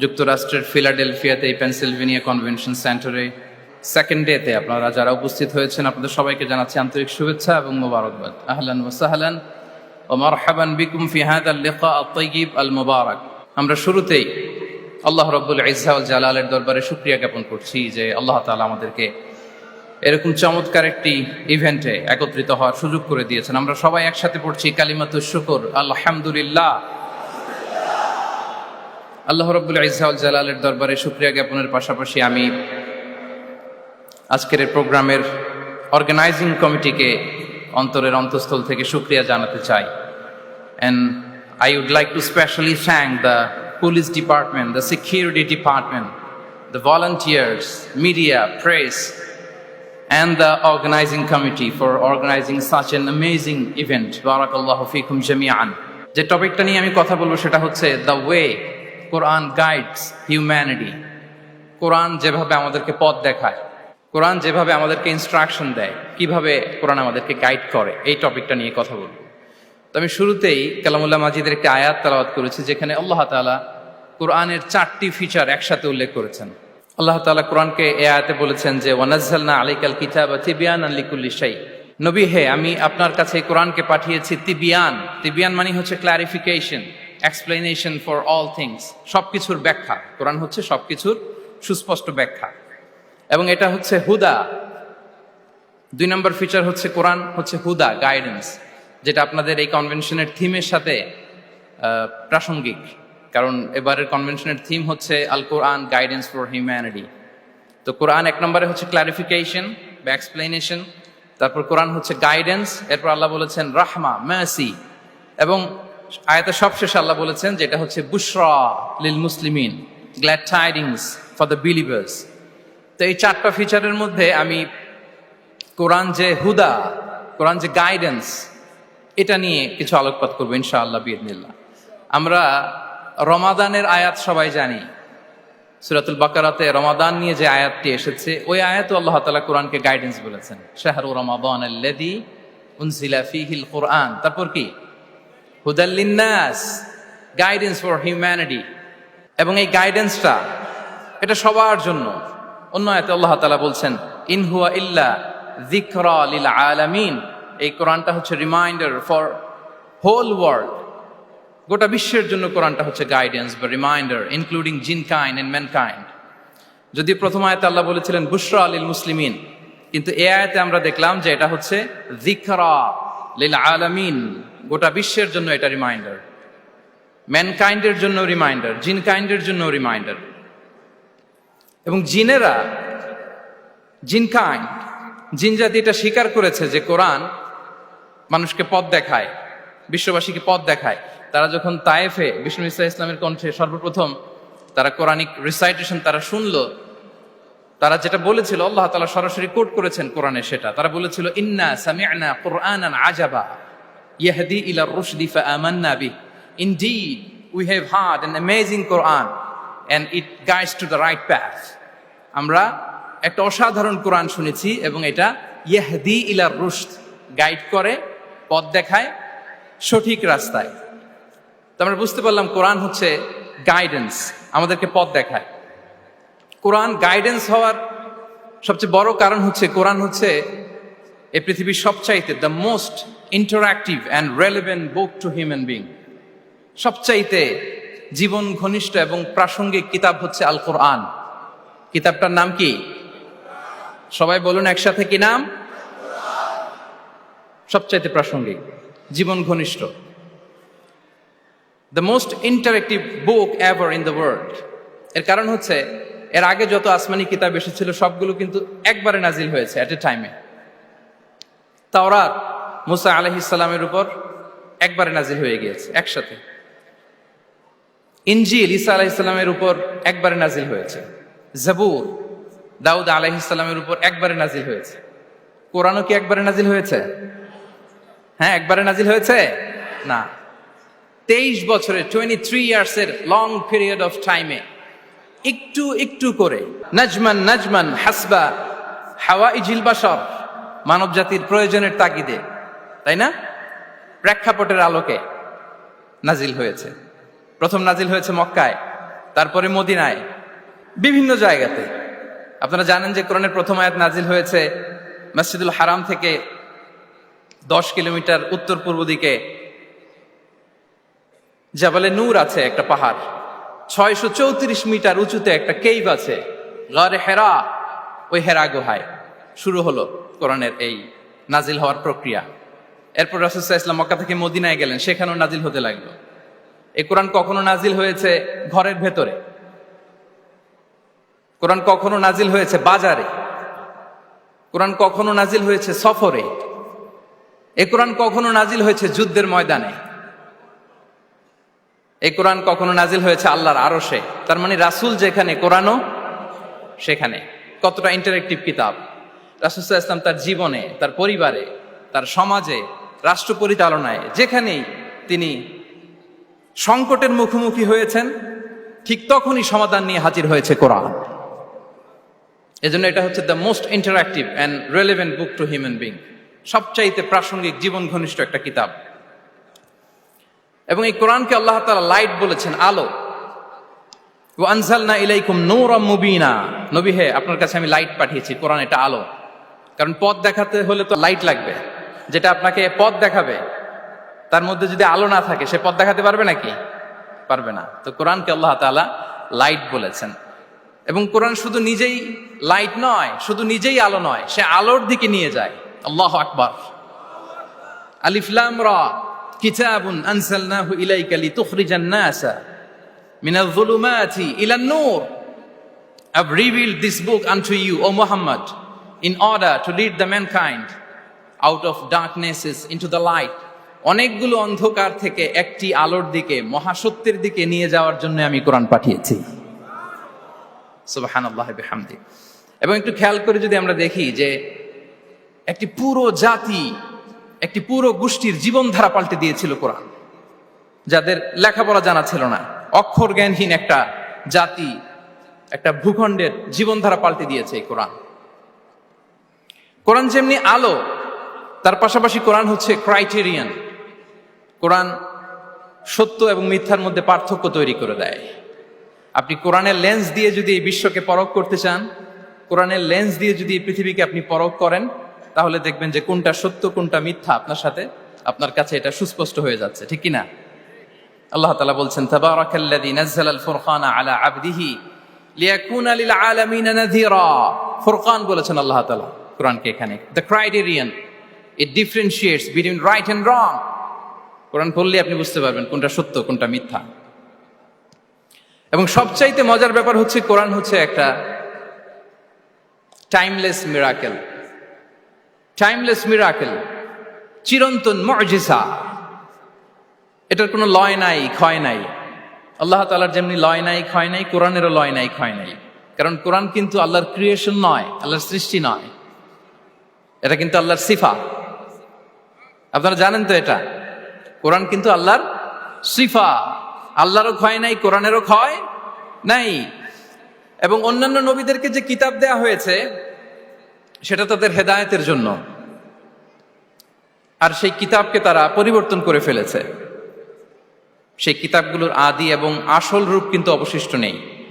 যুক্তরাষ্ট্রের ফিলাডেলফিয়াতে এই Pennsylvania convention সেন্টারে সেকেন্ড ডেতে আপনারা যারা উপস্থিত হয়েছেন, আপনাদের সবাইকে জানাচ্ছি আন্তরিক শুভেচ্ছা এবং মোবারকবাদ। আহলান ওসাহলান ও মারহাবান বিকুম ফি হাদাল লিকা আত-তাইয়িব আল মুবারাক আমরা শুরুতেই আল্লাহ রব্বুল ইজ্জাউল জালালের দরবারে শুকরিয়া জ্ঞাপন করছি যে আল্লাহ তাআলা আমাদেরকে এরকম চমৎকার একটি ইভেন্টে একত্রিত হওয়ার সুযোগ করে দিয়েছেন। আমরা সবাই একসাথে পড়ছি কালিমাতুশ শুকর, আলহামদুলিল্লাহ। আল্লাহ রব্বুল ইজাউল জালালের দরবারে শুক্রিয়া জ্ঞাপনের পাশাপাশি আমি আজকের প্রোগ্রামের অর্গানাইজিং কমিটিকে অন্তরের অন্তঃস্থল থেকে শুক্রিয়া জানাতে চাই and I would like to specially thank the police department the security department the volunteers media press and the organizing committee for organizing such an amazing event. Barakallahu fikum jami'an. যে টপিকটা নিয়ে আমি কথা বলব সেটা হচ্ছে the way Quran guides humanity Quran যেভাবে আমাদেরকে পথ দেখায় কোরআন যেভাবে আমাদেরকে ইনস্ট্রাকশন দেয়, কীভাবে কোরআন আমাদেরকে গাইড করে, এই টপিকটা নিয়ে কথা বলব। তো আমি শুরুতেই কালামুল্লাহ মাজিদের একটি আয়াত তালাওয়াত করেছি, যেখানে আল্লাহ তাআলা কোরআনের চারটি ফিচার একসাথে উল্লেখ করেছেন। আল্লাহ তাআলা কোরআনকে এ আয়াতে বলেছেন যে, ওয়ানাজ্জালনা আলাইকাল কিতাবা তিবিয়ানান লিকুল্লি শাই। নবী, হে, আমি আপনার কাছে কোরআনকে পাঠিয়েছি তিবিয়ান। তিবিয়ান মানে হচ্ছে clarification explanation for all things সব কিছুর ব্যাখ্যা। কোরআন হচ্ছে সবকিছুর সুস্পষ্ট ব্যাখ্যা। এবং এটা হচ্ছে হুদা। দুই নম্বর ফিচার হচ্ছে কোরআন হচ্ছে হুদা গাইডেন্স যেটা আপনাদের এই কনভেনশনের থিমের সাথে প্রাসঙ্গিক। কারণ এবারের কনভেনশনের থিম হচ্ছে Al Quran guidance for humanity তো কোরআন এক নম্বরে হচ্ছে ক্লারিফিকেশন বা এক্সপ্লেনেশন তারপর কোরআন হচ্ছে গাইডেন্স এরপর আল্লাহ বলেছেন রাহমা ম্যাসি এবং আয়াতের সবশেষে আল্লাহ বলেছেন যেটা হচ্ছে বুশরা লিল মুসলিমিন glad tidings for the believers তো এই চারটা ফিচারের মধ্যে আমি কোরআন যে হুদা, কোরআন যে গাইডেন্স এটা নিয়ে কিছু আলোকপাত করব ইনশাআল্লাহ বিদিনিল্লাহ আমরা রমাদানের আয়াত সবাই জানি। সুরাতুল বাকারাতে রমাদান নিয়ে যে আয়াতটি এসেছে, ওই আয়াত আল্লাহ তালা কোরআনকে গাইডেন্স বলেছেন। শাহরু রমাদান আল্লাযী উনজিলা ফীহিল কোরআন। তারপর কি? হুদাল্লিন্নাস গাইডেন্স ফর হিউম্যানিটি এবং এই গাইডেন্সটা এটা সবার জন্য। অন্য আয়াতে আল্লাহ তালা বলছেন ইনহুয়া ইল্লা যিকরা লিল আলামিন। এই কোরআনটা হচ্ছে রিমাইন্ডার ফর হোল ওয়ার্ল্ড গোটা বিশ্বের জন্য কোরআনটা হচ্ছে গাইডেন্স বা reminder including jinnkind and mankind যদি প্রথম আয়তে আল্লাহ বলেছিলেন, বুশরা আলিল মুসলিমিন। কিন্তু এ আয়াতে আমরা দেখলাম যে এটা হচ্ছে যিকরা লিল আলামিন। গোটা বিশ্বের জন্য এটা রিমাইন্ডার ম্যানকাইন্ডের জন্য রিমাইন্ডার জিন কাইন্ডের জন্য রিমাইন্ডার এবং জিনেরা জিন কাইন্ড জিন জাতি এটা স্বীকার করেছে যে কোরআন মানুষকে পথ দেখায়, বিশ্ববাসীকে পথ দেখায়। তারা যখন তায়েফে, বিষ্ণু ইসা ইসলামের কণ্ঠে সর্বপ্রথম তারা কোরআনিক রিসাইটেশন তারা শুনলো, তারা যেটা বলেছিল, আল্লাহ তালা সরাসরি কোট করেছেন কোরআনে সেটা। তারা বলেছিল, ইন্না সামি'না কুরআনান আজাবা। ইয়াহদি ইলা রুশদি ফাআমান্না B indeed we have heard an amazing Quran and it guides to the right path আমরা একটা অসাধারণ কোরআন শুনেছি এবং এটা ইয়াহদি ইলা রুশদ গাইড করে, পথ দেখায়, সঠিক রাস্তায়। তো আমরা বুঝতে পারলাম কোরআন হচ্ছে গাইডেন্স আমাদেরকে পথ দেখায়। কোরআন গাইডেন্স হওয়ার সবচেয়ে বড় কারণ হচ্ছে কোরআন হচ্ছে এ পৃথিবীর সবচাইতে the most interactive and relevant book to human being সবচাইতে জীবন ঘনিষ্ঠ এবং প্রাসঙ্গিক কিতাব হচ্ছে আল কোরআন কিতাবটার নাম কি? সবাই বলুন একসাথে কি নাম? সবচাইতে প্রাসঙ্গিক, জীবন ঘনিষ্ঠ। The most interactive book ever in the world এর কারণ হচ্ছে, এর আগে যত আসমানি কিতাব এসেছিল, সবগুলো কিন্তু একবারে নাজিল হয়েছে অ্যাট এ টাইমে তাওরাত মুসা আলহিসাল্লামের উপর একবারে নাজিল হয়ে গিয়েছে, একসাথে। ইনজিল ইসা আলাহিসাল্লামের উপর একবারে নাজিল হয়েছে। জাবুর, দাউদ আলাহিসাল্লামের উপর একবারে নাজিল হয়েছে। কোরআনও কি একবারে নাজিল হয়েছে? হ্যাঁ একবারে নাজিল হয়েছে? না। তেইশ বছরে টোয়েন্টি থ্রি ইয়ার্স এর লং পিরিয়ড অফ টাইমে একটু একটু করে নাজমান নাজমান, হাসবা হাওয়া ইজিল বাসর মানব জাতির প্রয়োজনের তাগিদে তাই না? প্রেক্ষাপটের আলোকে নাজিল হয়েছে। প্রথম নাজিল হয়েছে মক্কায়, তারপরে মদিনায়, বিভিন্ন জায়গাতে। আপনারা জানেন যে কোরআনের প্রথম আয়াত নাজিল হয়েছে মসজিদুল হারাম থেকে দশ কিলোমিটার উত্তর পূর্ব দিকে। জাবালে নূর আছে একটা পাহাড়, ছয়শো চৌত্রিশ মিটার উঁচুতে একটা কেইভ আছে গড়ে হেরা, ওই হেরা গুহায়। শুরু হলো কোরআনের এই নাজিল হওয়ার প্রক্রিয়া। এরপর রাসুসাহ ইসলাম মক্কা থেকে মদিনায় গেলেন, সেখানেও নাজিল হতে লাগল। এই কোরআন কখনো নাজিল হয়েছে ঘরের ভেতরে? কোরআন কখনো নাজিল হয়েছে বাজারে? কোরআন কখনো নাজিল হয়েছে সফরে? এ কোরআন কখনো নাজিল হয়েছে যুদ্ধের ময়দানে? এই কোরআন কখনো নাজিল হয়েছে আল্লাহর আরশে? তার মানে রাসুল যেখানে, কোরআনও সেখানে। কতটা ইন্টারেক্টিভ কিতাব? রাসুসাহ ইসলাম তার জীবনে, তার পরিবারে, তার সমাজে রাষ্ট্র পরিচালনায়, যেখানেই তিনি সংকটের মুখোমুখি হয়েছেন, ঠিক তখনই সমাধান নিয়ে হাজির হয়েছে কোরআন। এজন্য এটা হচ্ছে the most interactive and relevant book to human being সবচাইতে প্রাসঙ্গিক জীবন ঘনিষ্ঠ একটা কিতাব। এবং এই কোরআনকে আল্লাহ তালা লাইট বলেছেন, আলো। ও আনজালনা ইলাইকুম নূরাম মুবিনা। নবী হে, আপনার কাছে আমি লাইট পাঠিয়েছি, কোরআন এটা আলো। কারণ পথ দেখাতে হলে তো লাইট লাগবে। যেটা আপনাকে পথ দেখাবে তার মধ্যে যদি আলো না থাকে সে পথ দেখাতে পারবে নাকি? পারবে না। তো কোরআনকে আল্লাহ তাআলা লাইট বলেছেন। এবং কোরআন শুধু নিজেই লাইট নয় শুধু নিজেই আলো নয় সে আলোর দিকে নিয়ে যায়। আল্লাহ আকবার। আলিফলাম রা কিতাবুন আনসালনাহু ইলাইকা লিতুখরিজান নাসা মিনাল যুলুমাতি ইলান নূর। I've revealed this book unto you, O Muhammad, in order to lead the mankind out of darknesses into the light অনেকগুলো অন্ধকার থেকে একটি আলোর দিকে, মহাসত্যের দিকে নিয়ে যাওয়ার জন্য আমি কোরআন পাঠিয়েছি। এবং একটু খেয়াল করে যদি আমরা দেখি যে একটি পুরো জাতি, একটি পুরো গোষ্ঠীর জীবনধারা পাল্টে দিয়েছিল কোরআন। যাদের লেখাপড়া জানা ছিল না, অক্ষর জ্ঞানহীন একটা জাতি, একটা ভূখণ্ডের জীবনধারা পাল্টে দিয়েছে এই কোরআন। কোরআন যেমনি আলো তার পাশাপাশি কোরআন হচ্ছে ক্রাইটেরিয়ান কোরআন সত্য এবং মিথ্যার মধ্যে পার্থক্য তৈরি করে দেয়। আপনি কোরআনের লেন্স দিয়ে যদি এই বিশ্বকে পরখ করতে চান, কোরআনের লেন্স দিয়ে যদি এই পৃথিবীকে আপনি পরখ করেন, তাহলে দেখবেন যে কোনটা সত্য, কোনটা মিথ্যা আপনার সাথে, আপনার কাছে এটা সুস্পষ্ট হয়ে যাচ্ছে, ঠিক কি না আল্লাহ তাআলা বলছেন, তাবারাকাল্লাযী নাযালাল ফুরকানা আলা আবদিহি লিয়াকুনা লিল আলামিন নাযীরা। ফুরকান বলেছেন আল্লাহ তাআলা কোরআনকে এখানে। The criterion it differentiates between right and wrong Quran পড়লে আপনি বুঝতে পারবেন কোনটা সত্য, কোনটা মিথ্যা। এবং সবচাইতে মজার ব্যাপার হচ্ছে কোরআন হচ্ছে একটা টাইমলেস মিরাকেল টাইমলেস মিরাকেল চিরন্তন মজিসা এটার কোনো লয় নাই, ক্ষয় নাই। আল্লাহ তালার যেমনি লয় নাই, ক্ষয় নাই, কোরআনেরও লয় নাই, ক্ষয় নাই। কারণ কোরআন কিন্তু আল্লাহর ক্রিয়েশন নয়, আল্লাহর সৃষ্টি নয়। এটা কিন্তু আল্লাহর সিফা আপনারা জানেন তো এটা? কোরআন কিন্তু আল্লাহর সিফা। আল্লাহরও ক্ষয় নাই, কোরআনেরও ক্ষয় নাই। এবং অন্যান্য নবীদেরকে যে কিতাব দেয়া হয়েছে, সেটা তাদের হেদায়তের জন্য। আর সেই কিতাবকে তারা পরিবর্তন করে ফেলেছে। সেই কিতাবগুলোর আদি এবং আসল রূপ কিন্তু অবশিষ্ট নেই।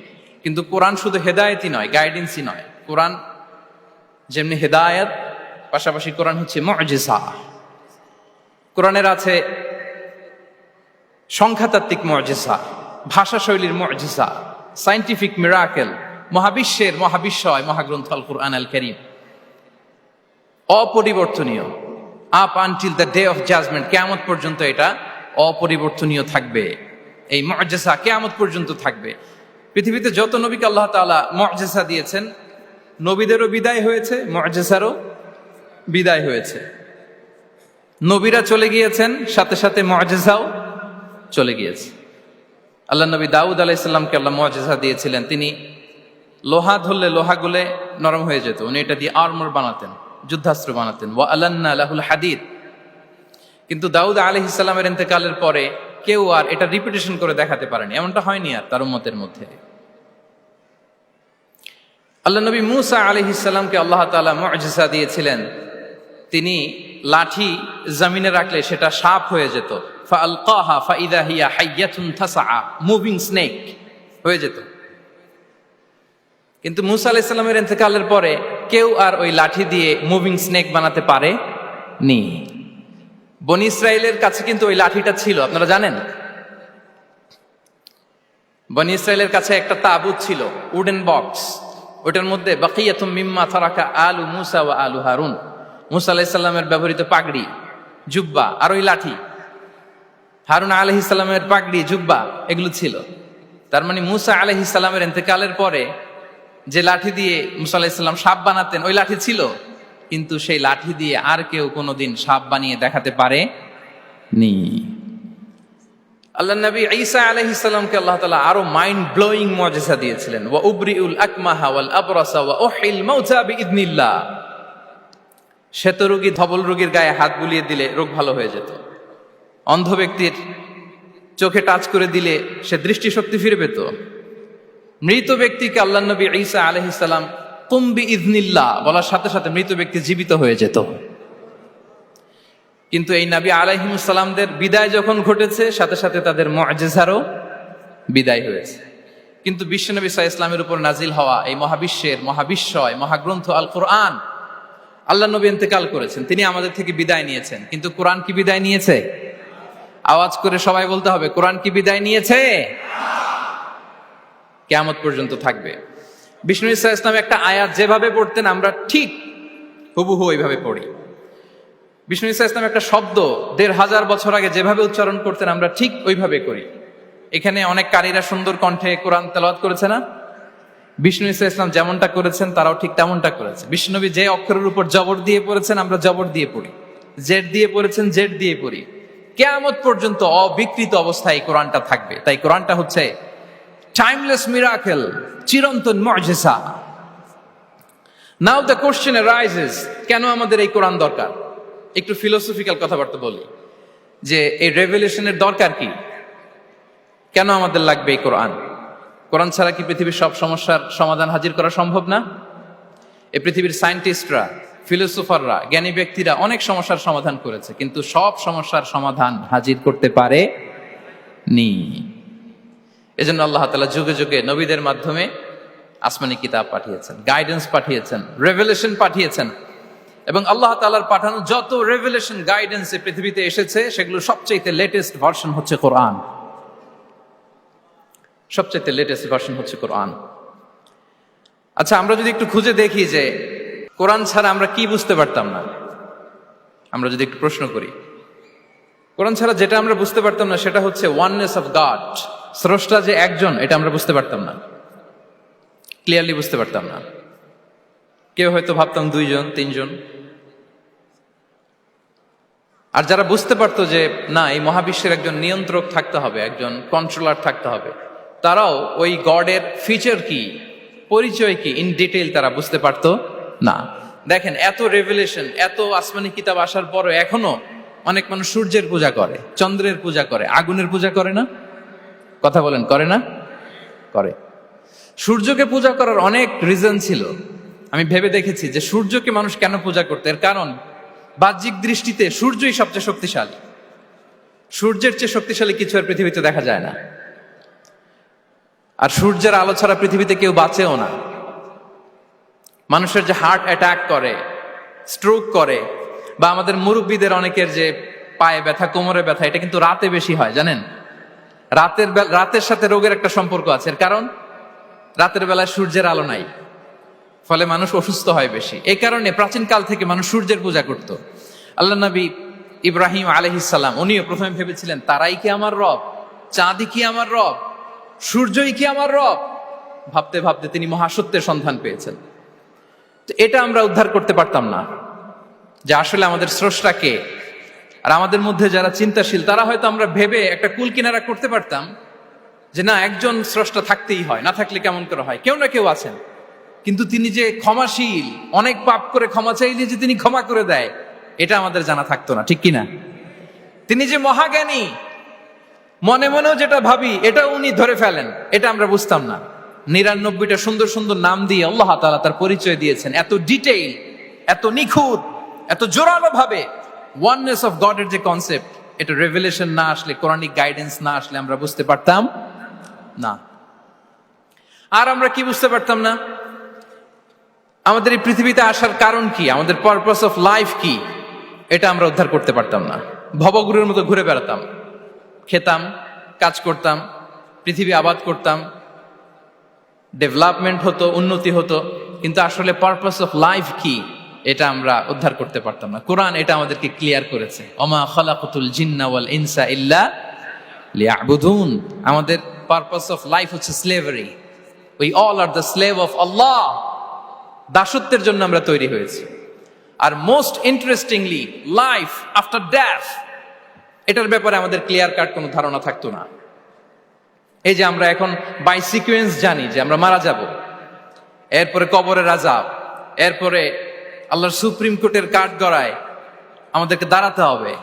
কিন্তু কোরআন শুধু হেদায়তই নয়, গাইডেন্সই নয়। কোরআন যেমনি হেদায়েত, পাশাপাশি কোরআন হচ্ছে মজেসা কোরআনের আছে সংখ্যাতাত্ত্বিক মর্যাসা ভাষা শৈলীর মর্যাসা সাইন্টিফিক মিরাকেল মহাবিশ্বের মহাবিশ্বয় মহাগ্রন্থ আল কুরআন আল করিম। অপরিবর্তনীয়। Up until the day of judgment কেমন পর্যন্ত এটা অপরিবর্তনীয় থাকবে। এই মর্যাসা কেমন পর্যন্ত থাকবে। পৃথিবীতে যত নবীকে আল্লাহ তাআলা মর্যাসা দিয়েছেন, নবীদেরও বিদায় হয়েছে মর্যাসারও বিদায় হয়েছে। নবীরা চলে গিয়েছেন, সাথে সাথে মর্যাসাও চলে গিয়েছে। আল্লাহ নবী দাউদ আলাইসাল্লামকে আল্লাহ মজেজা দিয়েছিলেন। তিনি লোহা ধরলে লোহা গুলে নরম হয়ে যেত। উনি এটা দিয়ে আর্মর বানাতেন, যুদ্ধাস্ত্র বানাতেন। ওয়া আল্লান্না আলাহুল হাদিদ। কিন্তু দাউদ আলহ ইসলামের ইন্তেকালের পরে কেউ আর এটা রিপিটেশন করে দেখাতে পারেনি। এমনটা হয়নি আর তার উম্মতের মধ্যে। আল্লাহ নবী মুসা আলহ ইসলামকে আল্লাহ তালা মজেসা দিয়েছিলেন। তিনি লাঠি জমিনে রাখলে সেটা সাপ হয়ে যেত। মুভিং স্নেক হয়ে যেত। কিন্তু মুসা আলাইসাল্লামের ইন্তেকালের পরে কেউ আর ওই লাঠি দিয়ে মুভিং স্নেক বানাতে পারে নি বনি ইসরায়েলের কাছে কিন্তু ওই লাঠিটা ছিল, আপনারা জানেন? বনি ইসরায়েলের কাছে একটা তাবুত ছিল, উডেন বক্স। ওটার মধ্যে বাকিয়াতুম মিম্মা থারাকা আলু মুসা ওয়া আলু হারুন। মুসা আলাইসাল্লামের ব্যবহৃত পাগড়ি, জুব্বা, আর ওই লাঠি। হারুন আলহিসাল্লামের পাগড়ি, জুব্বা, এগুলো ছিল। তার মানে মুসা আলহিসাল্লামের এতেকালের পরে যে লাঠি দিয়ে মুসা আলাহিসাল্লাম সাপ বানাতেন, ওই লাঠি ছিল। কিন্তু সেই লাঠি দিয়ে আর কেউ কোনোদিন সাপ বানিয়ে দেখাতে পারে নি আল্লাহ নবী ঈসা আলাইহিসসালামকে আল্লাহ তাআলা আরও মাইন্ড ব্লোয়িং মুজিজা দিয়েছিলেন। ওয়া উবরিউল আকমাহা ওয়াল আবরাসা ওয়া উহিল মাউতা বিইذنিল্লাহ শ্বেত রোগী ধবল রোগীর গায়ে হাত বুলিয়ে দিলে রোগ ভালো হয়ে যেত। অন্ধ ব্যক্তির চোখে টাচ করে দিলে সে দৃষ্টিশক্তি ফিরে পেত। মৃত ব্যক্তিকে আল্লাহ নবী ঈসা আলাইহিসসালাম কুম্বি ইذنিল্লাহ বলার সাথে সাথে মৃত ব্যক্তি জীবিত হয়ে যেত। কিন্তু এই নাবী আলাইহিমুসালামদের বিদায় যখন ঘটেছে, সাথে সাথে তাদের মজেজারও বিদায় হয়েছে। কিন্তু বিশ্বনবী সাহা ইসলামের উপর নাজিল হওয়া এই মহাবিশ্বের মহাবিশ্বয় মহাগ্রন্থ আল কোরআন আল্লাহ নবী ইন্তেকাল করেছেন, তিনি আমাদের থেকে বিদায় নিয়েছেন। কিন্তু কোরআন কি বিদায় নিয়েছে? আওয়াজ করে সবাই বলতে হবে, কোরআন কি বিদায় নিয়েছে? কেয়ামত পর্যন্ত থাকবে। বিষ্ণু ইসা ইসলাম একটা আয়াত যেভাবে পড়তেন, আমরা ঠিক হুবহু ওইভাবে পড়ি। বিষ্ণু ইসা ইসলাম একটা শব্দ দেড় হাজার বছর আগে যেভাবে উচ্চারণ করতেন, আমরা ঠিক ওইভাবে করি। এখানে অনেক কারীরা সুন্দর কণ্ঠে কোরআন তেলাওয়াত করেছে না? বিষ্ণু ইসা ইসলাম যেমনটা করেছেন, তারাও ঠিক তেমনটা করেছে। বিষ্ণুনবী যে অক্ষরের উপর জবর দিয়ে পড়েছেন, আমরা জবর দিয়ে পড়ি। জেড দিয়ে পড়েছেন জেড দিয়ে পড়ি। কেয়ামত পর্যন্ত অবিকৃত অবস্থায় এই কোরআনটা থাকবে। তাই কোরআনটা হচ্ছে টাইমলেস মিরাকেল চিরন্তন মজেসা নাও দ্য কোশ্চেন রাইজেস কেন আমাদের এই কোরআন দরকার? একটু ফিলোসফিক্যাল কথাবার্তা বলি। যে এই রেভলিউশনের দরকার কি? কেন আমাদের লাগবে এই কোরআন? কোরআন ছাড়া কি পৃথিবীর সব সমস্যার সমাধান হাজির করা সম্ভব না? এই পৃথিবীর সায়েন্টিস্টরা, ফিলোসোফাররা, জ্ঞানী ব্যক্তিরা অনেক সমস্যার সমাধান করেছে, কিন্তু সব সমস্যার সমাধান হাজির করতে পারে নি। এজন্য আল্লাহ তালা যুগে যুগে নবীদের মাধ্যমে আসমানি কিতাব পাঠিয়েছেন গাইডেন্স পাঠিয়েছেন রেভেলেশন পাঠিয়েছেন এবং আল্লাহ তালার পাঠানো যত রেভেলেশন গাইডেন্স পৃথিবীতে এসেছে, সেগুলো সবচেয়ে লেটেস্ট ভার্সন হচ্ছে কোরআন। সবচেয়ে লেটেস্ট ভার্সন হচ্ছে কোরআন আচ্ছা আমরা যদি একটু খুঁজে দেখি যে কোরআন ছাড়া আমরা কি বুঝতে পারতাম না, আমরা যদি একটু প্রশ্ন করি। কোরআন ছাড়া যেটা আমরা বুঝতে পারতাম না, সেটা হচ্ছে ওয়াননেস অফ গড স্রষ্টা যে একজন, এটা আমরা বুঝতে পারতাম না। ক্লিয়ারলি বুঝতে পারতাম না। কেউ হয়তো ভাবতাম দুইজন, তিনজন। আর যারা বুঝতে পারতো যে না, এই মহাবিশ্বের একজন নিয়ন্ত্রক থাকতে হবে, একজন কন্ট্রোলার থাকতে হবে তারাও ওই গডের ফিচার কি, পরিচয় কি ইন ডিটেইল তারা বুঝতে পারতো? না। দেখেন, এত রেভেলেশন এত আসমানি কিতাব আসার পরও এখনও অনেক মানুষ সূর্যের পূজা করে, চন্দ্রের পূজা করে, আগুনের পূজা করে না? কথা বলেন, করে না? করে। সূর্যকে পূজা করার অনেক রিজন ছিল। আমি ভেবে দেখেছি যে সূর্যকে মানুষ কেন পূজা করতে? এর কারণ, বাহ্যিক দৃষ্টিতে সূর্যই সবচেয়ে শক্তিশালী। সূর্যের চেয়ে শক্তিশালী কিছু আর পৃথিবীতে দেখা যায় না। আর সূর্যের আলো ছাড়া পৃথিবীতে কেউ বাঁচেও না। মানুষের যে হার্ট অ্যাটাক করে, স্ট্রোক করে, বা আমাদের মুরব্বীদের অনেকের যে পায়ে ব্যথা, কোমরে ব্যথা, এটা কিন্তু রাতে বেশি হয়, জানেন? রাতের রাতের সাথে রোগের একটা সম্পর্ক আছে। কারণ? রাতের বেলায় সূর্যের আলো নাই। ফলে মানুষ অসুস্থ হয় বেশি। এই কারণে প্রাচীন কাল থেকে মানুষ সূর্যের পূজা করত। আল্লাহ নবী ইব্রাহিম আলহিসাল্লাম উনিও প্রথমে ভেবেছিলেন, তারাই কি আমার রব? চাঁদি কি আমার রব? সূর্যই কি আমার রব? ভাবতে ভাবতে তিনি মহাসত্যের সন্ধান পেয়েছেন। তো এটা আমরা উদ্ধার করতে পারতাম না। যে আসলে আমাদের স্রষ্টা কে? আর আমাদের মধ্যে যারা চিন্তাশীল, তারা হয়তো আমরা ভেবে একটা কুল কিনারা করতে পারতাম যে না, একজন স্রষ্টা থাকতেই হয়, না থাকলে কেমন করে হয়? কেউ না কেউ আছেন। কিন্তু তিনি যে ক্ষমাশীল, অনেক পাপ করে ক্ষমা চাইলে যে তিনি ক্ষমা করে দেয়, এটা আমাদের জানা থাকতো না, ঠিক কিনা? তিনি যে মহাজ্ঞানী মনে মনেও যেটা ভাবি এটা উনি ধরে ফেলেন, এটা আমরা বুঝতাম না। নিরানব্বইটা সুন্দর সুন্দর নাম দিয়ে আল্লাহ তালা তার পরিচয় দিয়েছেন। এত ডিটেইল এত নিখুঁত, এত জোরালো ভাবে। ওয়াননেস অফ গডের যে কনসেপ্ট এটা রেভেলেশন না আসলে, কোরআনিক গাইডেন্স না আসলে আমরা বুঝতে পারতাম না। আর আমরা কি বুঝতে পারতাম না? আমাদের এই পৃথিবীতে আসার কারণ কি? আমাদের পারপাস অফ লাইফ কি? এটা আমরা উদ্ধার করতে পারতাম না। ভবগুরুর মতো ঘুরে বেড়াতাম। খেতাম, কাজ করতাম, পৃথিবী আবাদ করতাম ডেভেলপমেন্ট হতো, উন্নতি হতো, কিন্তু আসলে পারপাস অফ লাইফ কি, এটা আমরা উদ্ধার করতে পারতাম না। কোরআন এটা আমাদেরকে ক্লিয়ার করেছে। অমা খালাকুতুল জিন্না ওয়াল ইনসা ইল্লা লিয়াবুদুন। আমাদের পারপাস অফ লাইফ হচ্ছে slavery we all are the slave of Allah দাসত্বের জন্য আমরা তৈরি হয়েছি। আর most interestingly life after death এটার ব্যাপারে আমাদের ক্লিয়ার কাট কোনো ধারণা থাকতো না। এই যে আমরা এখন বাই সিকুয়েন্স জানি যে আমরা মারা যাব, এরপরে কবরের আজাব এরপরে আল্লাহর সুপ্রিম কোর্টের কাঠ গড়ায় আমাদেরকে দাঁড়াতে হবে,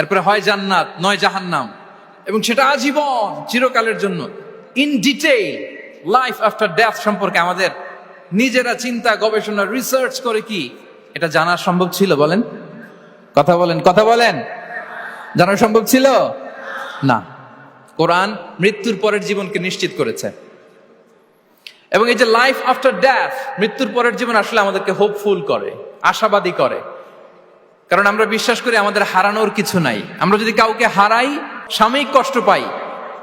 এরপরে হয় জান্নাত, নয় জাহান্নাম, এবং সেটা আজীবন চিরকালের জন্য। In detail life after death সম্পর্কে আমাদের নিজেরা চিন্তা, গবেষণা রিসার্চ করে কি? এটা জানা সম্ভব ছিল বলেন? কথা বলেন কথা বলেন। জানা সম্ভব ছিল? না। কোরআন মৃত্যুর পরের জীবনকে নিশ্চিত করেছে। এবং এই যে লাইফ আফটার ডেথ মৃত্যুর পরের জীবন আসলে আমাদেরকে হোপফুল করে, আশাবাদী করে। কারণ আমরা বিশ্বাস করি আমাদের হারানোর কিছু নাই। আমরা যদি কাউকে হারাই, সাময়িক কষ্ট পাই,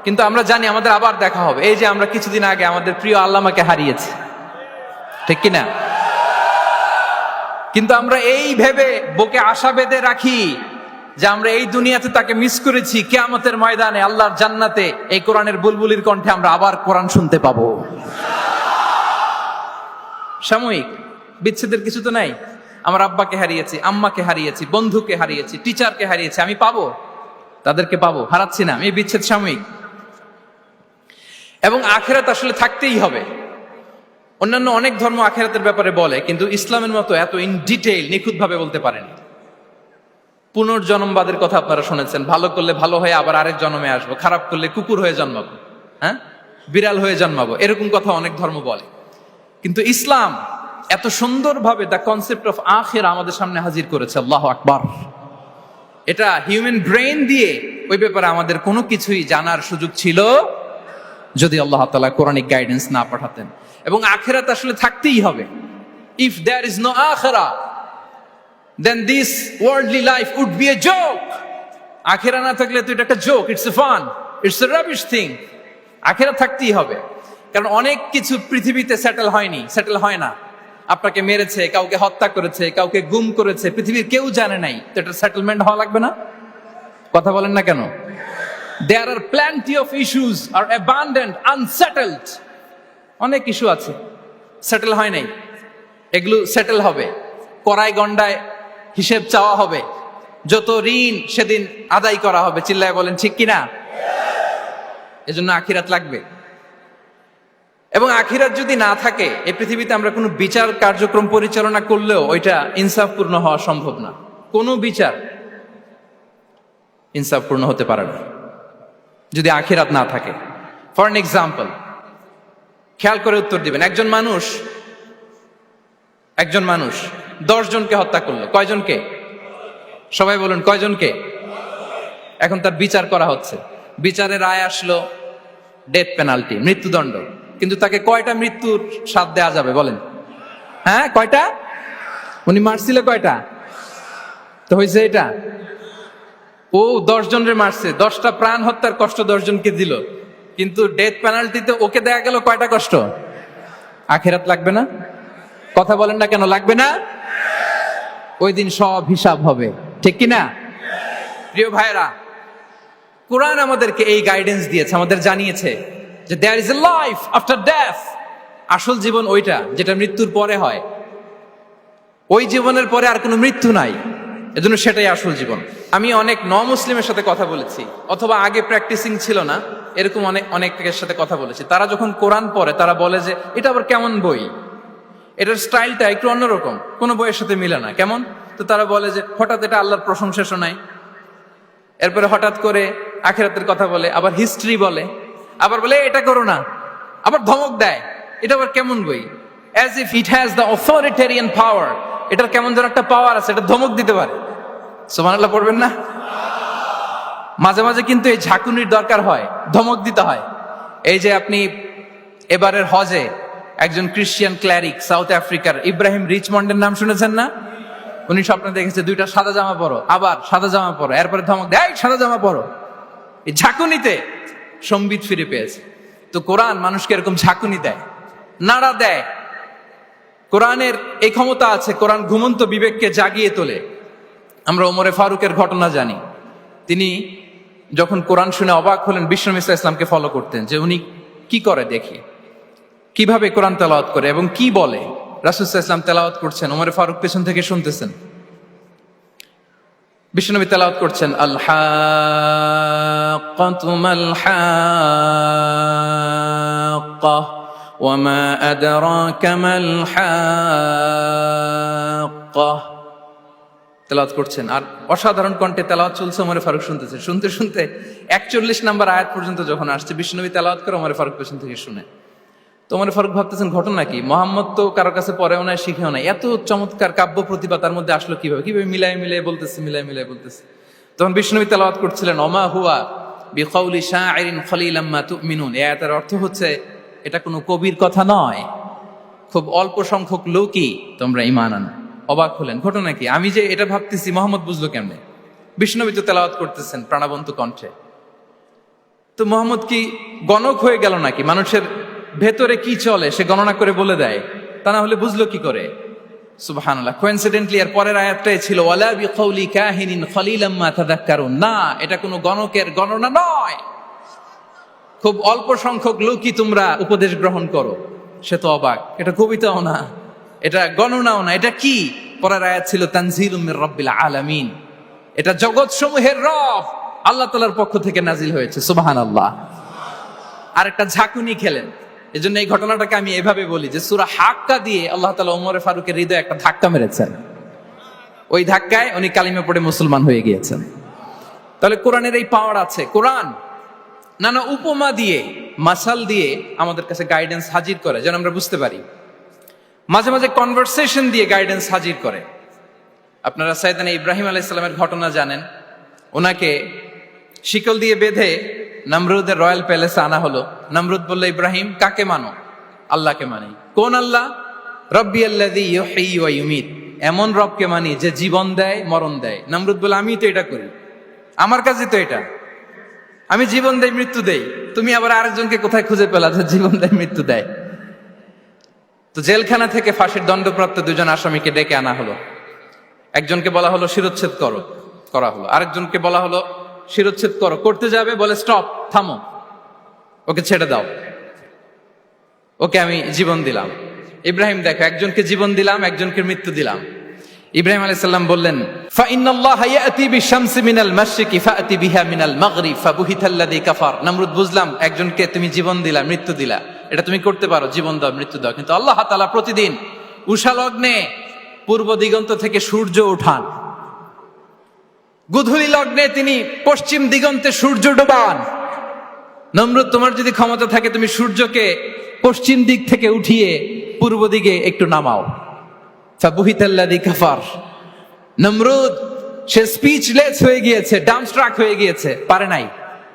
কিন্তু আমরা জানি আমাদের আবার দেখা হবে। এই যে আমরা কিছুদিন আগে আমাদের প্রিয় আল্লামাকে হারিয়েছি। ঠিক কিনা? কিন্তু আমরা এই ভেবে, বুকে আশা বেঁধে রাখি যে আমরা এই দুনিয়াতে তাকে মিস করেছি, কেয়ামতের ময়দানে আল্লাহর জান্নাতে এই কোরআনের বুলবুলির কণ্ঠে আমরা আবার কোরআন শুনতে পাবো। সাময়িক, বিচ্ছেদের কিছু তো নাই? আমার আব্বাকে হারিয়েছি, আম্মাকে হারিয়েছি, বন্ধুকে হারিয়েছি টিচারকে হারিয়েছি, আমি পাবো? তাদেরকে পাবো, হারাচ্ছি না এই বিচ্ছেদ সাময়িক। এবং আখেরাত আসলে থাকতেই হবে। অন্যান্য অনেক ধর্ম আখেরাতের ব্যাপারে বলে, কিন্তু ইসলামের মতো এত ইন ডিটেইল নিখুঁতভাবে বলতে পারেনি। পুনর্জন্মবাদের কথা আপনারা শুনেছেন। ভালো করলে ভালো হয়ে আবার আরেক জন্মে আসব। খারাপ করলে কুকুর হয়ে জন্মাবো। হ্যাঁ? বিড়াল হয়ে জন্মাবো। এরকম কথা অনেক ধর্ম বলে। কিন্তু ইসলাম এত সুন্দরভাবে দ্য কনসেপ্ট অফ আখের আমাদের সামনে হাজির করেছে। আল্লাহ আকবার। এটা হিউম্যান ব্রেন দিয়ে ওই ব্যাপারে আমাদের কোনো কিছুই জানার সুযোগ ছিল যদি আল্লাহ তালা কোরআনিক গাইডেন্স না পাঠাতেন। এবং আখেরাত আসলে থাকতেই হবে। ইফ দেয়ার ইজ নো আখেরা then this worldly life would be a joke আখেরা না থাকলে তো এটা একটা joke it's a fun it's a rubbish thing আখেরা থাকতেই হবে। কারণ অনেক কিছু পৃথিবীতে সেটেল হয়নি সেটেল হয় না। আপনাকে মেরেছে, কাউকে হত্যা করেছে, কাউকে গুম করেছে, পৃথিবীর কেউ জানে নাই, তো এটা সেটেলমেন্ট হওয়া লাগবে না? কথা বলেন না কেন? There are plenty of issues are abundant unsettled অনেক ইস্যু আছে। সেটেল হয় নাই। এগুলো সেটেল হবে। কড়াই গন্ডায় হিসেব চাওয়া হবে। যত ঋণ সেদিন আদায় করা হবে। চিল্লায় বলেন, ঠিক কিনা? এজন্য আখিরাত লাগবে। এবং আখিরাত যদি না থাকে এই পৃথিবীতে আমরা কোনো বিচার কার্যক্রম পরিচালনা করলেও ওইটা ইনসাফপূর্ণ হওয়া সম্ভব না। কোনো বিচার ইনসাফপূর্ণ হতে পারে না, যদি আখিরাত না থাকে। ফর এন এক্সাম্পল খেয়াল করে উত্তর দিবেন। একজন মানুষ একজন মানুষ জনকে হত্যা করল। কয়জনকে? সবাই বলুন, কয়জনকে? এখন তার বিচার করা হচ্ছে। বিচারের রায় আসলো ডেথ পেনাল্টি মৃত্যুদণ্ড। কিন্তু তাকে কয়টা মৃত্যুর স্বাদ দেওয়া যাবে বলেন? হ্যাঁ কয়টা? উনি মারছিল কয়টা? তো হয়েছে এটা। ও দশ জনের মারছে, দশটা প্রাণ হত্যার কষ্ট দশ জনকে দিল। কিন্তু ডেথ পেনাল্টিতে ওকে দেয়া গেল কয়টা কষ্ট? আখেরাত লাগবে না? কথা বলেন না কেন, লাগবে না? ওই দিন সব হিসাব হবে। ঠিক কি না প্রিয় ভাইরা কোরআন আমাদেরকে এই গাইডেন্স দিয়েছে, আমাদের জানিয়েছে যে there is a life after death আসল জীবন ওইটা, যেটা মৃত্যুর পরে হয়। ওই জীবনের পরে আর কোনো মৃত্যু নাই। এজন্য সেটাই আসল জীবন। আমি অনেক ন মুসলিমের সাথে কথা বলেছি, অথবা আগে প্র্যাকটিসিং ছিল না, এরকম অনেক অনেকের সাথে কথা বলেছি। তারা যখন কোরআন পড়ে, তারা বলে যে, এটা আবার কেমন বই? এটার স্টাইলটা একটু অন্যরকম, কোনো বইয়ের সাথে মিলে না। কেমন? তো তারা বলে যে হঠাৎ এটা আল্লাহর প্রশংসা শোনায় এরপরে হঠাৎ করে আখেরাতের কথা বলে, আবার হিস্ট্রি বলে, আবার বলে এটা করো না। আবার ধমক দেয়। এটা আবার কেমন বই? As if it has the authoritarian power এটার কেমন যেন একটা পাওয়ার আছে, এটা ধমক দিতে পারে। সোমানাল্লাহ পড়বেন না? মাঝে মাঝে কিন্তু এই ঝাঁকুনির দরকার হয়, ধমক দিতে হয়। এই যে আপনি এবারের হজে একজন ক্রিশ্চিয়ান ক্ল্যারিক সাউথ আফ্রিকার ইব্রাহিম রিচমন্ডের নাম শুনেছেন না? উনি স্বপ্নে দেখেছে, দুইটা সাদা জামা পরো, আবার সাদা জামা পরো, এরপরে ধমক দেয় সাদা জামা পরো। এই ঝাঁকুনিতে সম্বিত ফিরে পেয়েছে। তো কোরআন মানুষকে এরকম ঝাঁকুনি দেয়, নাড়া দেয়। কোরআনের এই ক্ষমতা আছে, কোরআন ঘুমন্ত বিবেককে জাগিয়ে তোলে। আমরা ওমরে ফারুকের ঘটনা জানি। তিনি যখন কোরআন শুনে অবাক হলেন ইসলাম ইসলামকে ফলো করতেন যে উনি কি করে দেখি। কিভাবে কোরআন তেলাওয়াত করে এবং কি বলে রাসুসাহ ইসলাম তেলাওয়াত করছেন ওমরে ফারুক পেছন থেকে শুনতেছেন বিষ্ণুনবী তেলাওয়াত করছেন আল্লাহ وما أدراك ما الحاقة তেলাওয়াত করছেন আর অসাধারণ কণ্ঠে তেলাওয়াত চলছে ওমরে ফারুক শুনতেছে শুনতে শুনতে একচল্লিশ নাম্বার আয়াত পর্যন্ত যখন আসছে বিষ্ণুনবী তেলাওয়াত করে ওমরে ফারুক পেছন থেকে শুনে তো ওমরে ফারুক ভাবতেছেন ঘটনা কি? মোহাম্মদ তো কারও কাছে পড়েও নাই, শিখেও নাই। এত চমৎকার কাব্য প্রতিভা তার মধ্যে আসলো কীভাবে? কীভাবে মিলাই মিলাই বলতেছে, মিলাই মিলাই বলতেছে। তখন বিষ্ণুবী তেলাওয়াত করছিলেন, অমা হুয়া বিকৌলি শাহরিন খলিলাম্মা তুমিনুন? এ আয়াতের অর্থ হচ্ছে, এটা কোনো কবির কথা নয়। খুব অল্প সংখ্যক লোকই তোমরা ইমান আনো। অবাক হলেন, ঘটনা কি? আমি যে এটা ভাবতেছি, মোহাম্মদ বুঝলো কেমনে? বিষ্ণবী তো তেলাওয়াত করতেছেন প্রাণবন্ত কণ্ঠে। তো মোহাম্মদ কি গণক হয়ে গেল নাকি? মানুষের ভেতরে কি চলে সে গণনা করে বলে দেয়। তা না হলে বুঝলো কি করে? পরের আয়াতটাই ছিল না, এটা কোনো গণকের গণনা নয়। খুব অল্প সংখ্যক তোমরা উপদেশ গ্রহণ করো। সে তো অবাক। এটা কবিতাও না। এটা গণনাও না। এটা কি? পরের আয়াত ছিল তানজিল রব্বিল আলামিন। এটা জগৎ সমূহের রব। আল্লাহ তালার পক্ষ থেকে নাজিল হয়েছে। সুবাহান আল্লাহ আর একটা ঝাঁকুনি খেলেন। এই জন্য এই ঘটনাটাকে আমি এভাবে বলি যে সুরা হাক্কা দিয়ে আল্লাহ তালা ওমরে ফারুকের হৃদয়ে একটা ধাক্কা মেরেছেন। ওই ধাক্কায় উনি কালিমে পড়ে মুসলমান হয়ে গিয়েছেন। তাহলে কোরআনের এই পাওয়ার আছে। কোরআন নানা উপমা দিয়ে, মাসাল দিয়ে আমাদের কাছে গাইডেন্স হাজির করে। যেন আমরা বুঝতে পারি। মাঝে মাঝে কনভারসেশন দিয়ে গাইডেন্স হাজির করে। আপনারা সাইদানা ইব্রাহিম আলাইসালামের ঘটনা জানেন। ওনাকে শিকল দিয়ে বেঁধে নমরুদের রয়্যাল প্যালেসে আনা হলো। নমরুদ বলল, ইব্রাহিম, কাকে মানো? আল্লাহকে মানি। কোন আল্লাহ? রব্বি আল্লাদি এমন রবকে মানি যে জীবন দেয়, মরণ দেয়। নমরুদ বলে আমি তো এটা করি। আমার কাছে তো এটা। আমি জীবন দেয় মৃত্যু দেই। তুমি আবার আরেকজনকে কোথায় খুঁজে পেলা যে জীবন দেয়, মৃত্যু দেয়? তো জেলখানা থেকে ফাঁসির দণ্ডপ্রাপ্ত দুজন আসামিকে ডেকে আনা হলো। একজনকে বলা হলো, শিরোচ্ছেদ করো। করা হলো। আরেকজনকে বলা হলো শিরোচ্ছেদ করো। করতে যাবে, বলে স্টপ থামো। ওকে ছেড়ে দাও। ওকে আমি জীবন দিলাম। ইব্রাহিম দেখো, একজনকে জীবন দিলাম, একজনকে মৃত্যু দিলাম। ইব্রাহিম আলাইসাল্লাম বললেন নামরুদ বুঝলাম, একজনকে তুমি জীবন দিলা, মৃত্যু দিলা। এটা তুমি করতে পারো, জীবন দাও, মৃত্যু দাও। কিন্তু আল্লাহ তালা প্রতিদিন উষা লগ্নে পূর্ব দিগন্ত থেকে সূর্য উঠান। গুধুলি লগ্নে তিনি পশ্চিম দিগন্তে সূর্য ডোবান। নমরুদ, তোমার যদি ক্ষমতা থাকে, তুমি সূর্যকে পশ্চিম দিক থেকে উঠিয়ে পূর্ব দিকে একটু নামাও। ফাবুহিতাল্লাদি কাফার। নমরুদ, সে স্পিচলেস হয়ে গিয়েছে ডামস্ট্রাক হয়ে গিয়েছে, পারে নাই।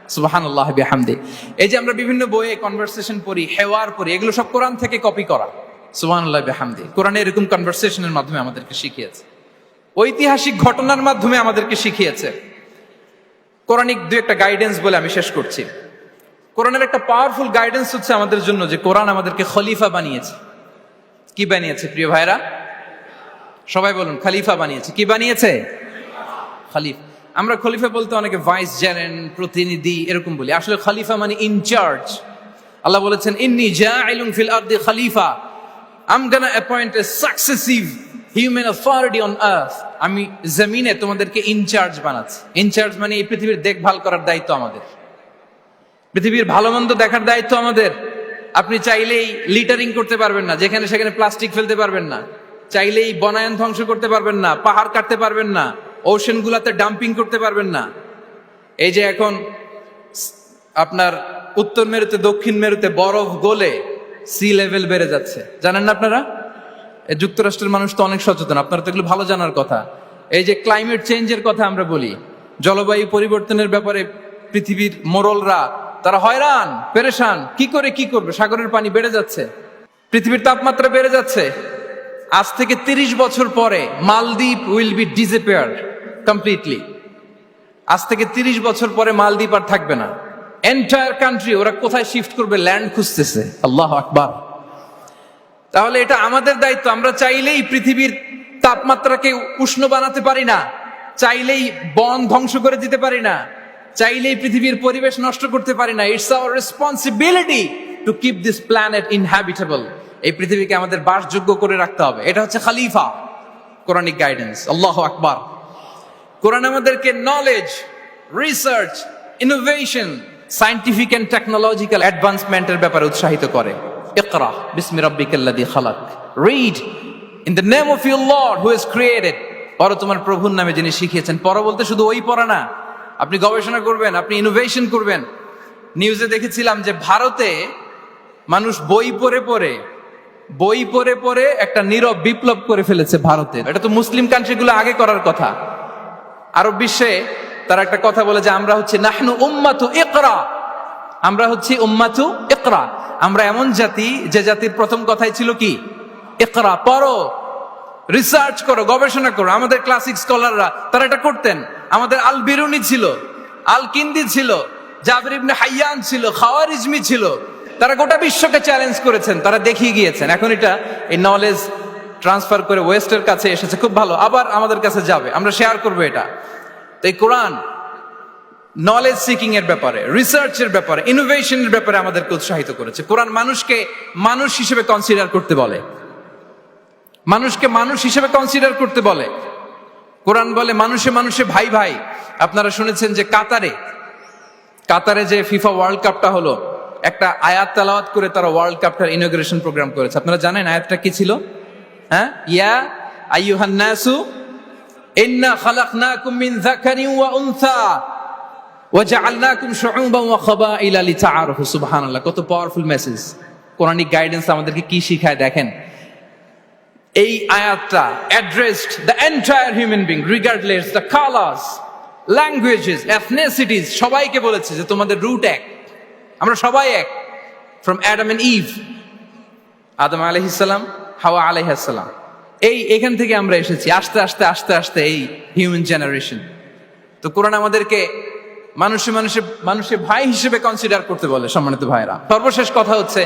সুবহানাল্লাহ বিহামদি। এই যে আমরা বিভিন্ন বইয়ে কনভারসেশন পড়ি, হেওয়ার পড়ি, এগুলো সব কোরআন থেকে কপি করা। সুবহানাল্লাহ বিহামদি। কোরআনে এরকম কনভারসেশনের মাধ্যমে আমাদেরকে শিখিয়েছে। ঐতিহাসিক ঘটনার মাধ্যমে আমাদেরকে শিখিয়েছে। কোরআনিক দু একটা গাইডেন্স বলে আমি শেষ করছি। কোরআনের একটা পাওয়ারফুল গাইডেন্স হচ্ছে আমাদের জন্য যে কোরআন আমাদেরকে খলিফা বানিয়েছে। কি বানিয়েছে প্রিয় ভাইরা সবাই বলুন, খলিফা বানিয়েছে। কি বানিয়েছে? খালিফ। আমরা খলিফা বলতে অনেকে ভাইস জেনেন প্রতিনিধি এরকম বলি। আসলে খলিফা মানে ইনচার্জ আল্লাহ বলেছেন, ইন্নি জাইলুন ফিল আরদি খলিফা। গানা appoint a successive human authority on earth আমি জমিনে তোমাদেরকে ইনচার্জ বানাচ্ছি। ইনচার্জ মানে এই পৃথিবীর দেখভাল করার দায়িত্ব আমাদের। পৃথিবীর ভালো মন্দ দেখার দায়িত্ব আমাদের। আপনি চাইলেই লিটারিং করতে পারবেন না, যেখানে সেখানে প্লাস্টিক ফেলতে পারবেন না। চাইলেই বনায়ন ধ্বংস করতে পারবেন না, পাহাড় কাটতে পারবেন না ওশন গুলাতে ডাম্পিং করতে পারবেন না। এই যে এখন আপনার উত্তর মেরুতে, দক্ষিণ মেরুতে বরফ গলে সি লেভেল বেড়ে যাচ্ছে। জানেন না আপনারা? যুক্তরাষ্ট্রের মানুষ তো অনেক সচেতন, আপনারা তো এগুলো ভালো জানার কথা। এই যে ক্লাইমেট চেঞ্জের কথা আমরা বলি, জলবায়ু পরিবর্তনের ব্যাপারে পৃথিবীর মোরলরা, তারা হয়রান, পেরেশান, কি করে কি করবে? সাগরের পানি বেড়ে যাচ্ছে, পৃথিবীর তাপমাত্রা বেড়ে যাচ্ছে। আজ থেকে তিরিশ বছর পরে Maldives will be disappear completely আজ থেকে তিরিশ বছর পরে মালদ্বীপ আর থাকবে না। এন্টায়ার কান্ট্রি ওরা কোথায় শিফট করবে? ল্যান্ড খুঁজতেছে। আল্লাহ আকবার। তাহলে এটা আমাদের দায়িত্ব। আমরা চাইলেই পৃথিবীর তাপমাত্রাকে উষ্ণ বানাতে পারি না, চাইলেই বন ধ্বংস করে দিতে পারি না, চাইলেই পৃথিবীর পরিবেশ নষ্ট করতে পারি না। It's our responsibility to keep this planet inhabitable এই পৃথিবীকে আমাদের বাসযোগ্য করে রাখতে হবে। এটা হচ্ছে খালিফা, কোরআনিক গাইডেন্স আল্লাহ আকবার। কোরআন আমাদেরকে knowledge research innovation scientific and technological অ্যাডভান্সমেন্টের ব্যাপারে উৎসাহিত করে। ইকরা, বিসমি রাব্বিকাল্লাযী খালাক। Read in the name of your lord who is created পড়ো তোমার প্রভুর নামে যিনি শিখিয়েছেন। পড়ো বলতে শুধু ওই পড়া না। আপনি গবেষণা করবেন, আপনি ইনোভেশন করবেন। নিউজে দেখেছিলাম যে ভারতে মানুষ বই পড়ে পড়ে, বই পড়ে পড়ে একটা নীরব বিপ্লব করে ফেলেছে ভারতে এটা তো মুসলিম কান্ট্রিগুলো আগে করার কথা। আরব বিশ্বে তারা একটা কথা বলে যে আমরা হচ্ছে নাহনু উম্মাতু ইকরা। আমরা হচ্ছি উম্মাতু একরা আমরা এমন জাতি, যে জাতির প্রথম কথাই ছিল কি? একরা পড়ো রিসার্চ করো, গবেষণা করো। আমাদের ক্লাসিক স্কলাররা তারা এটা করতেন। আমাদের আল বিরুনি ছিল আল কিন্দি ছিল, জাবির ইবনে হাইয়ান ছিল, খাওয়ারিজমি ছিল। তারা গোটা বিশ্বকে চ্যালেঞ্জ করেছেন, তারা দেখিয়ে গিয়েছেন। এখন এটা এই নলেজ ট্রান্সফার করে ওয়েস্টের কাছে এসেছে, খুব ভালো। আবার আমাদের কাছে যাবে, আমরা শেয়ার করব এটা। তো এই কোরআন নলেজ সিকিং এর ব্যাপারে রিসার্চের ব্যাপারে ইনোভেশনের ব্যাপারে আমাদেরকে উৎসাহিত করেছে। কোরআন মানুষকে মানুষ হিসেবে কনসিডার করতে বলে। মানুষকে মানুষ হিসেবে কনসিডার করতে বলে। কোরআন বলে, মানুষে মানুষে ভাই ভাই। আপনারা শুনেছেন যে কাতারে কাতারে যে ফিফা ওয়ার্ল্ড কাপটা হলো, একটা আয়াত তালাওয়াত করে তারা ওয়ার্ল্ড কাপটার ইনোগ্রেশন প্রোগ্রাম করেছে। আপনারা জানেন আয়াতটা কি ছিল? হ্যাঁ? ইয়া আইয়ুহান নাসু, ইন্না খালাকনাকুম মিন যাকারিন ওয়া উনসা। কত পাওয়ারফুল মেসেজ গাইডেন্স আমাদেরকে শিখায় দেখেন? এই আয়াতটা দ্য বিং দ্য ল্যাঙ্গুয়েজেস সবাইকে বলেছে যে তোমাদের রুট এক। আমরা সবাই এক। ফ্রম অ্যাডাম ইভ আদম আলহিসাল্লাম হাওয়া আলহিসাল্লাম এই এখান থেকে আমরা এসেছি, আস্তে আস্তে আস্তে আস্তে এই হিউম্যান জেনারেশন তো কোরআন আমাদেরকে মানুষে মানুষে মানুষের ভাই হিসেবে কনসিডার করতে বলে সম্মানিত ভাইরা সর্বশেষ কথা হচ্ছে,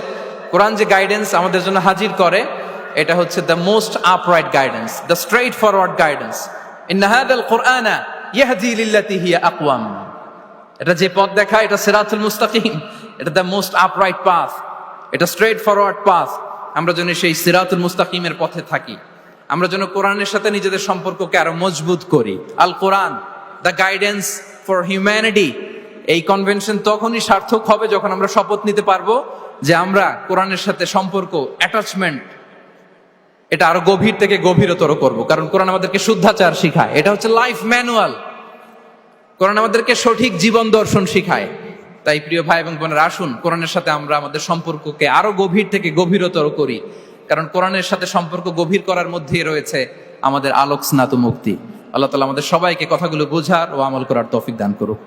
কোরআন যে গাইডেন্স আমাদের জন্য হাজির করে, এটা হচ্ছে the most upright guidance the straightforward guidance ইন্না হাদাল কোরআনা ইয়াহদি লিল্লাতি হিয়া আকওয়াম। এটা যে পথ দেখা এটা সিরাতুল মুস্তাকিম, এটা দ্য মোস্ট আপরাইট পাথ এটা স্ট্রেট ফরওয়ার্ড পাথ আমরা যেন সেই সিরাতুল মুস্তাকিমের পথে থাকি। আমরা যেন কোরআনের সাথে নিজেদের সম্পর্ককে আরও মজবুত করি। আল কোরআন দ্য গাইডেন্স ফর হিউম্যানিটি এই কনভেনশন তখনই সার্থক হবে যখন আমরা শপথ নিতে পারব যে আমরা কোরআনের সাথে সম্পর্ক অ্যাটাচমেন্ট এটা আরও গভীর থেকে গভীরতর করব। কারণ কোরআন আমাদেরকে শুদ্ধাচার শিখায়। এটা হচ্ছে লাইফ ম্যানুয়াল কোরআন আমাদেরকে সঠিক জীবন দর্শন শিখায়। তাই প্রিয় ভাই এবং বোনের, আসুন, কোরআনের সাথে আমরা আমাদের সম্পর্ককে আরও গভীর থেকে গভীরতর করি। কারণ কোরআনের সাথে সম্পর্ক গভীর করার মধ্যেই রয়েছে আমাদের আলোক স্নাত মুক্তি আল্লাহ তালা আমাদের সবাইকে কথাগুলো বোঝার ও আমল করার তৌফিক দান করুক।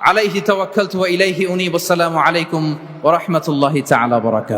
আলাইহি তাওয়াক্কালতু ওয়া ইলাইহি উনিব। আসসালামু আলাইকুম ওয়া রাহমাতুল্লাহি তাআলা ওয়া বারাকাতুহু।